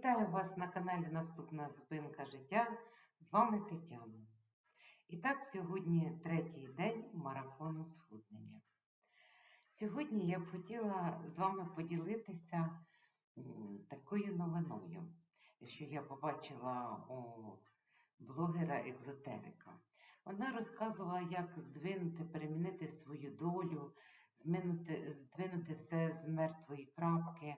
Вітаю вас на каналі Наступна зупинка життя. З вами Тетяна. І так, сьогодні третій день марафону схуднення. Сьогодні я б хотіла з вами поділитися такою новиною, що я побачила у блогера Екзотерика. Вона розказувала, як здвинути, перемінити свою долю, здвинути все з мертвої крапки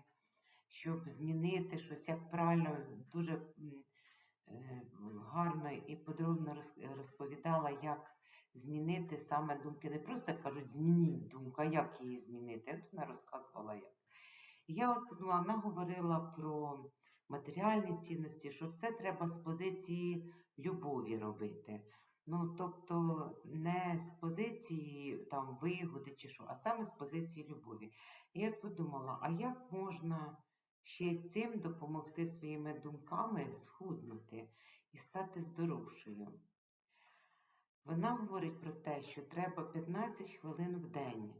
щоб змінити щось, як правильно, дуже е, гарно і подробно розповідала, як змінити саме думки. Не просто кажуть, змініть думку, а як її змінити. От вона розказувала як. Я от ну, вона говорила про матеріальні цінності, що все треба з позиції любові робити. Ну, тобто не з позиції там вигоди чи що, а саме з позиції любові. І я подумала, а як можна ще цим допомогти своїми думками схуднути і стати здоровшою. Вона говорить про те, що треба 15 хвилин в день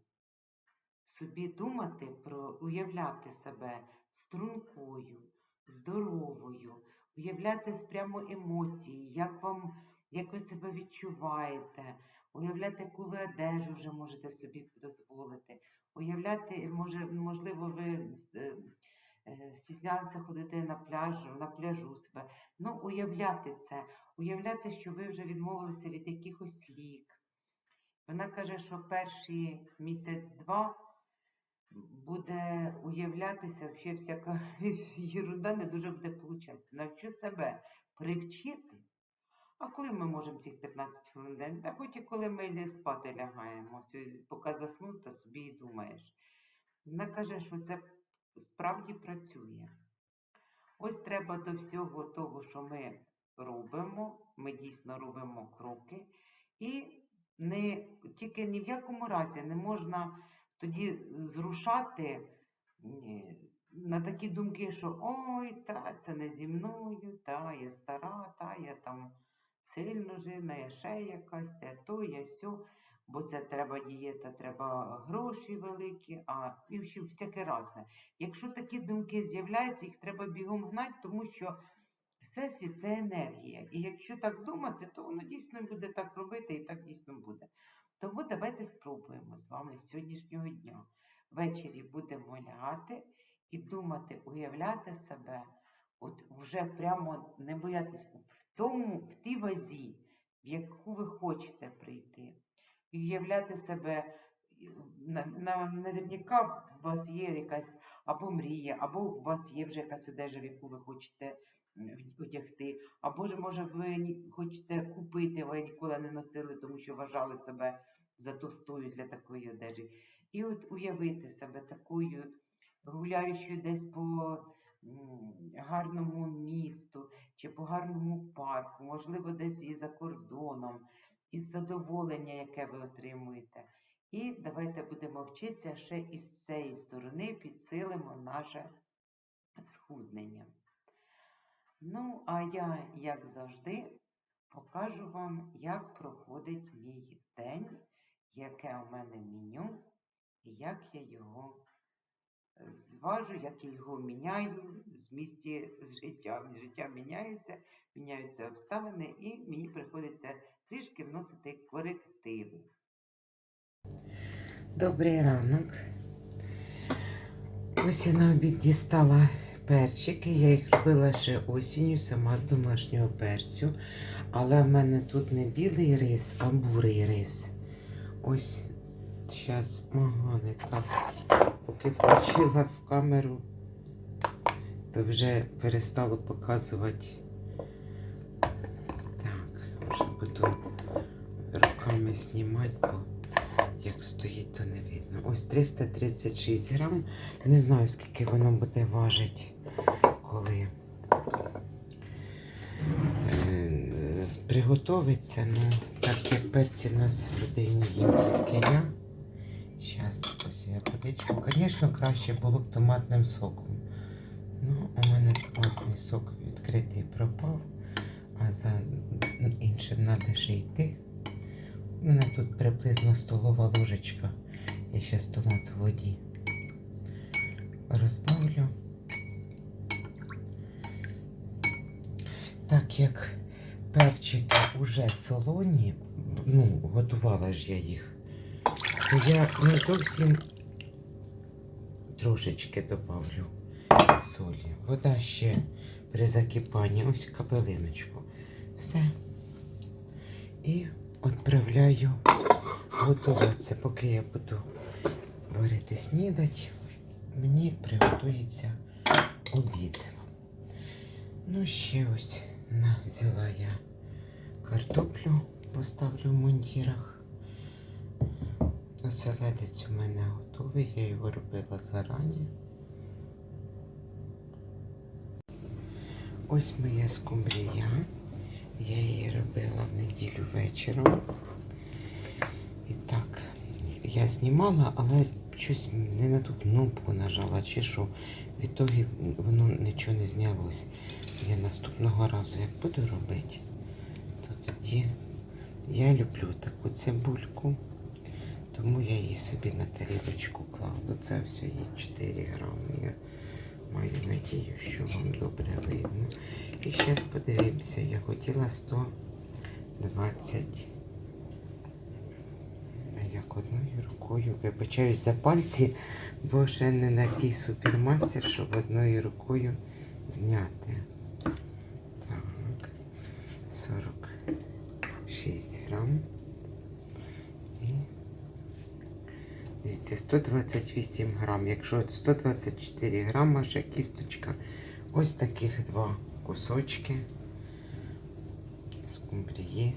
собі думати про уявляти себе стрункою, здоровою, уявляти прямо емоції, як вам, як ви себе відчуваєте, уявляти, яку ви одежу вже можете собі дозволити, уявляти, може, можливо, ви е, стіснялися ходити на пляж, на пляжу себе. Ну, уявляти це, уявляти, що ви вже відмовилися від якихось лік. Вона каже, що перший місяць-два буде уявлятися взагалі всяка ерунда не дуже буде получатися. Навчу себе привчити. А коли ми можемо цих 15 хвилин день? Та хоч і коли ми спати лягаємо, поки заснув, та собі і думаєш. Вона каже, що це справді працює. Ось треба до всього того, що ми робимо, ми дійсно робимо кроки, і не, тільки ні в якому разі не можна тоді зрушати на такі думки, що ой, та це не зі мною, та я стара, та я там сильно жирна, я ще якась, я то, я сьо, бо це треба дієта, треба гроші великі, а і всяке разне. Якщо такі думки з'являються, їх треба бігом гнати, тому що всесвіт це енергія. І якщо так думати, то воно дійсно буде так робити і так дійсно буде. Тому давайте спробуємо з вами з сьогоднішнього дня. Ввечері будемо лягати і думати, уявляти себе, от вже прямо не боятись в тому, в тій вазі, в яку ви хочете прийти. І уявляти себе, і, на, на, наверняка у вас є якась або мрія, або у вас є вже якась одежа, в яку ви хочете одягти, або ж, може, ви хочете купити, ви ніколи не носили, тому що вважали себе за товстою для такої одежі. І от уявити себе такою, гуляючою десь по гарному місту чи по гарному парку, можливо, десь і за кордоном, із задоволення, яке ви отримуєте. І давайте будемо вчитися ще із цієї сторони підсилимо наше схуднення. Ну, а я, як завжди, покажу вам, як проходить мій день, яке у мене меню, і як я його зважу, як я його міняю з місті з життя. Життя міняється, міняються обставини, і мені приходиться трішки вносити корективи. Добрий ранок. Ось я на обід дістала перчики. Я їх робила ще осінню, сама з домашнього перцю. Але в мене тут не білий рис, а бурий рис. Ось зараз, ага, не так. Поки включила в камеру, то вже перестало показувати. Буду руками знімати, бо як стоїть, то не видно. Ось 336 грам. Не знаю, скільки воно буде важити, коли е, приготовиться. Ну, так як перці в нас в родині їм тільки я. Зараз ось я водичку. Звісно, краще було б томатним соком. Ну, у мене томатний сок відкритий пропав, а за іншим треба ще йти. У мене тут приблизно столова ложечка. Я зараз томат в воді розбавлю. так як перчики уже солоні, ну, готувала ж я їх, то я не зовсім трошечки добавлю солі. Вода ще при закипанні, ось капелиночку. Все. І відправляю готуватися, поки я буду варити снідать, мені приготується обід. Ну, ще ось взяла я картоплю, поставлю в мундірах. Оселедець у мене готовий, я його робила зарані. Ось моя скумбрія. Я її робила в неділю вечором. І так, я знімала, але щось не на ту кнопку нажала, чи що. Відтоді воно нічого не знялось. Я наступного разу як буду робити, то тоді я люблю таку цибульку, тому я її собі на тарілочку кладу. Це все є 4 грами. Маю надію, що вам добре видно. І зараз подивимося, я хотіла 120. А як одною рукою вибачаюсь за пальці, бо ще не на тій супермастер, щоб одною рукою зняти. Так, 46 грам. І дивіться, 128 грам. Якщо 124 грама, ще кісточка. Ось таких два кусочки скумбрії.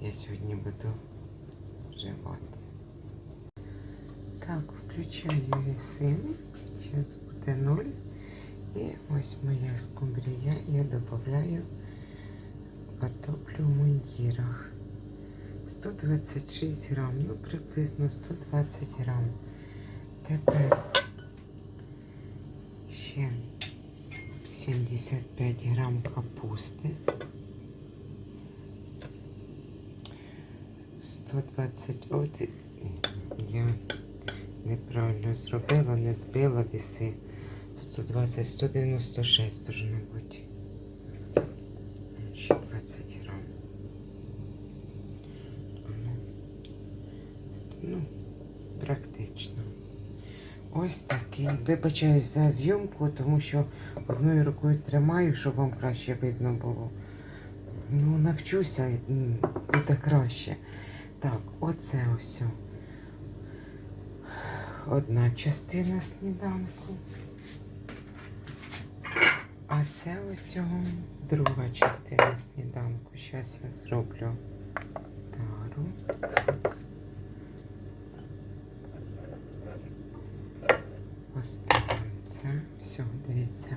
Я сьогодні буду вживати. Так, включаю віси. Зараз буде 0. І ось моя скумбрія. Я додаю картоплю в мундірах. 126 грам, ну приблизно 120 грам. Тепер ще 75 грам капусти. 120, от я неправильно зробила, не збила віси. 120, 196 должно бути. Ще 20 грам. Ну, Ну, практично. Ось такий. Вибачаюсь за зйомку, тому що одною рукою тримаю, щоб вам краще видно було. Ну, навчуся, буде краще. Так, оце ось. Одна частина сніданку. А це ось друга частина сніданку. Зараз я зроблю тару. Так. Поставимо це. Все, дивіться.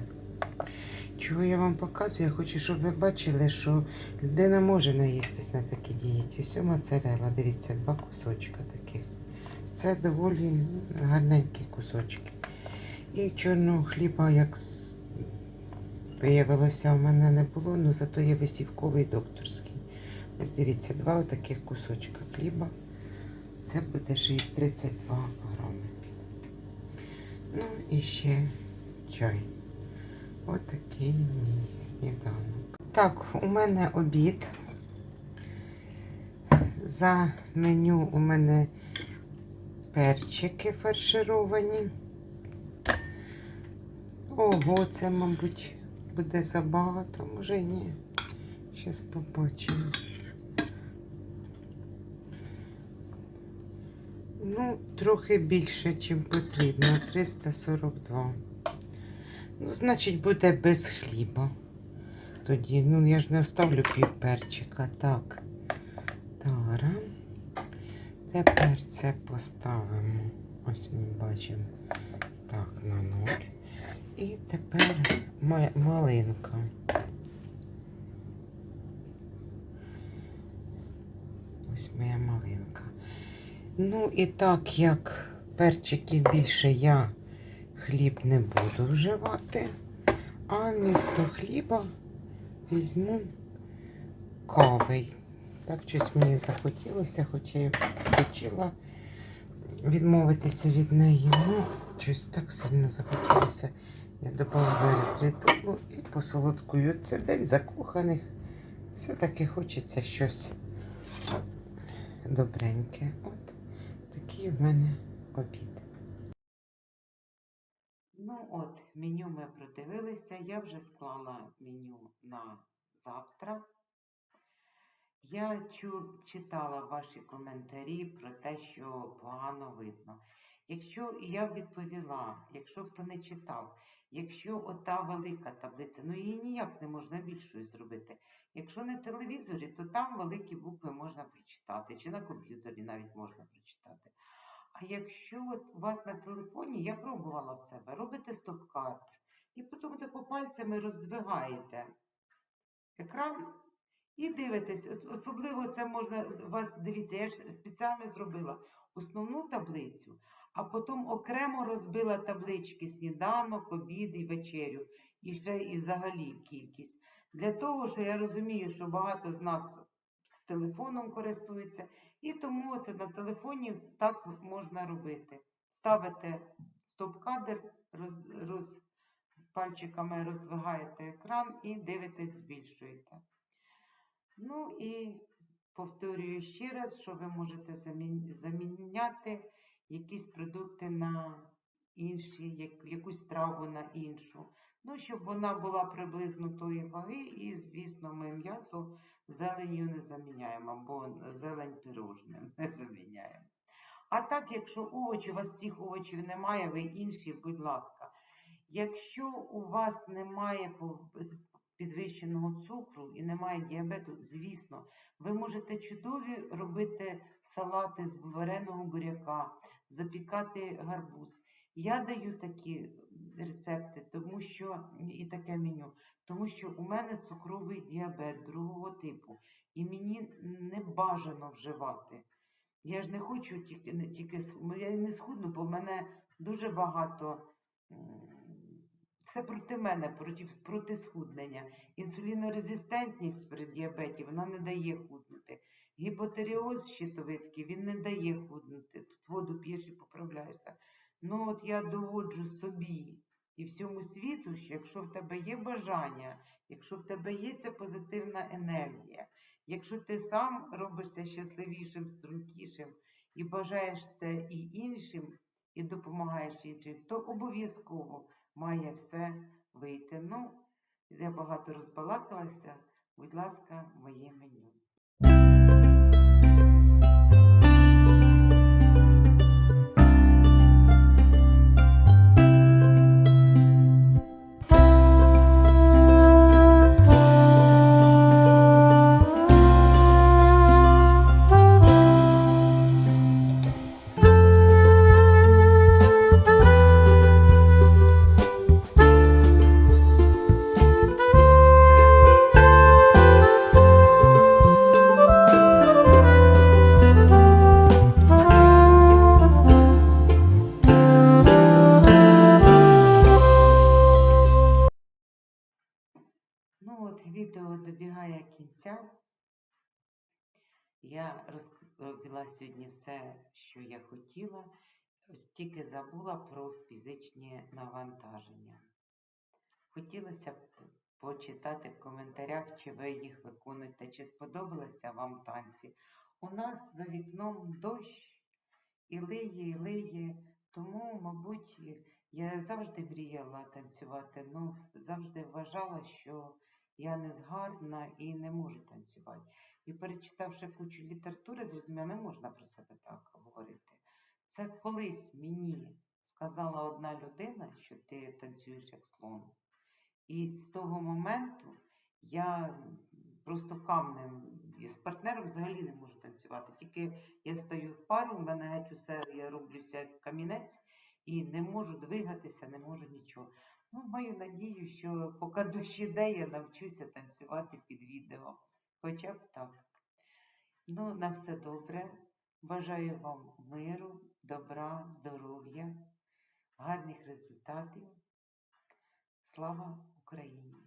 Чого я вам показую? Я хочу, щоб ви бачили, що людина може наїстись на такій дієті. Ось моцарела, дивіться, два кусочка таких. Це доволі гарненькі кусочки. І чорного хліба, як виявилося, у мене не було, але зато є висівковий докторський. Ось дивіться, два отаких кусочка хліба. Це буде ще й 32 грами. Ну і ще чай. Отакий мій сніданок. Так, у мене обід. За меню у мене перчики фаршировані. Ого, це, мабуть, буде забагато, може ні. Зараз побачимо. Ну, трохи більше, ніж потрібно. 342. Ну, значить, буде без хліба. Тоді, ну я ж не оставлю пів перчика. Так. Тара. Тепер це поставимо. Ось ми бачимо. Так, на ноль. І тепер малинка. Ось моя малинка. Ну і так як перчиків більше я хліб не буду вживати, а вмісто хліба візьму кави. Так щось мені захотілося, хоча я хотіла відмовитися від неї. Ну, щось так сильно захотілося Я додала ретритулу і посолодкую. Це день закоханих. Все-таки хочеться щось добреньке. От такий в мене обід. От, меню ми продивилися. Я вже склала меню на завтра. Я чу, читала ваші коментарі про те, що погано видно. Якщо я відповіла, якщо хто не читав, якщо ота велика таблиця, ну її ніяк не можна більшою зробити. Якщо на телевізорі, то там великі букви можна прочитати, чи на комп'ютері навіть можна прочитати. А якщо от у вас на телефоні, я пробувала в себе, робите стоп-кадр і потім тако пальцями роздвигаєте екран і дивитесь. Особливо це можна вас, дивіться, я ж спеціально зробила основну таблицю, а потім окремо розбила таблички сніданок, обід і вечерю, і ще і взагалі кількість. Для того, що я розумію, що багато з нас з телефоном користуються, і тому це на телефоні так можна робити. Ставите стоп-кадр, роз, роз, пальчиками роздвигаєте екран і дивитесь, збільшуєте. Ну і повторюю ще раз, що ви можете заміняти якісь продукти на інші, як- якусь страву на іншу. Ну, щоб вона була приблизно тої ваги, і, звісно, ми м'ясо зеленню не заміняємо, бо зелень пирожним не заміняємо. А так, якщо овочі, у вас цих овочів немає, ви інші, будь ласка. Якщо у вас немає підвищеного цукру і немає діабету, звісно, ви можете чудові робити салати з вареного буряка, запікати гарбуз. Я даю такі рецепти, тому що і таке меню, тому що у мене цукровий діабет другого типу, і мені не бажано вживати. Я ж не хочу тільки, тільки я не схудну, бо мене дуже багато все проти мене, проти, проти схуднення. Інсулінорезистентність при діабеті вона не дає худнути. Гіпотеріоз щитовидки він не дає худнути. Тут воду п'єш і поправляєшся. Ну от я доводжу собі і всьому світу, що якщо в тебе є бажання, якщо в тебе є ця позитивна енергія, якщо ти сам робишся щасливішим, стрункішим і бажаєш це і іншим, і допомагаєш іншим, то обов'язково має все вийти. Ну, я багато розбалакалася. Будь ласка, моє меню. Я розповіла сьогодні все, що я хотіла, тільки забула про фізичні навантаження. Хотілося б почитати в коментарях, чи ви їх виконуєте, чи сподобалися вам танці. У нас за вікном дощ і лиє, і лиє, тому, мабуть, я завжди мріяла танцювати, але завжди вважала, що я не згарна і не можу танцювати. І перечитавши кучу літератури, зрозуміла, не можна про себе так говорити. Це колись мені сказала одна людина, що ти танцюєш як слон. І з того моменту я просто камнем з партнером взагалі не можу танцювати. Тільки я стою в пару, в мене геть усе, я роблюся як камінець і не можу двигатися, не можу нічого. Ну, маю надію, що поки душі де, я навчуся танцювати під відео. Хоча б так. Ну, на все добре. Бажаю вам миру, добра, здоров'я, гарних результатів. Слава Україні!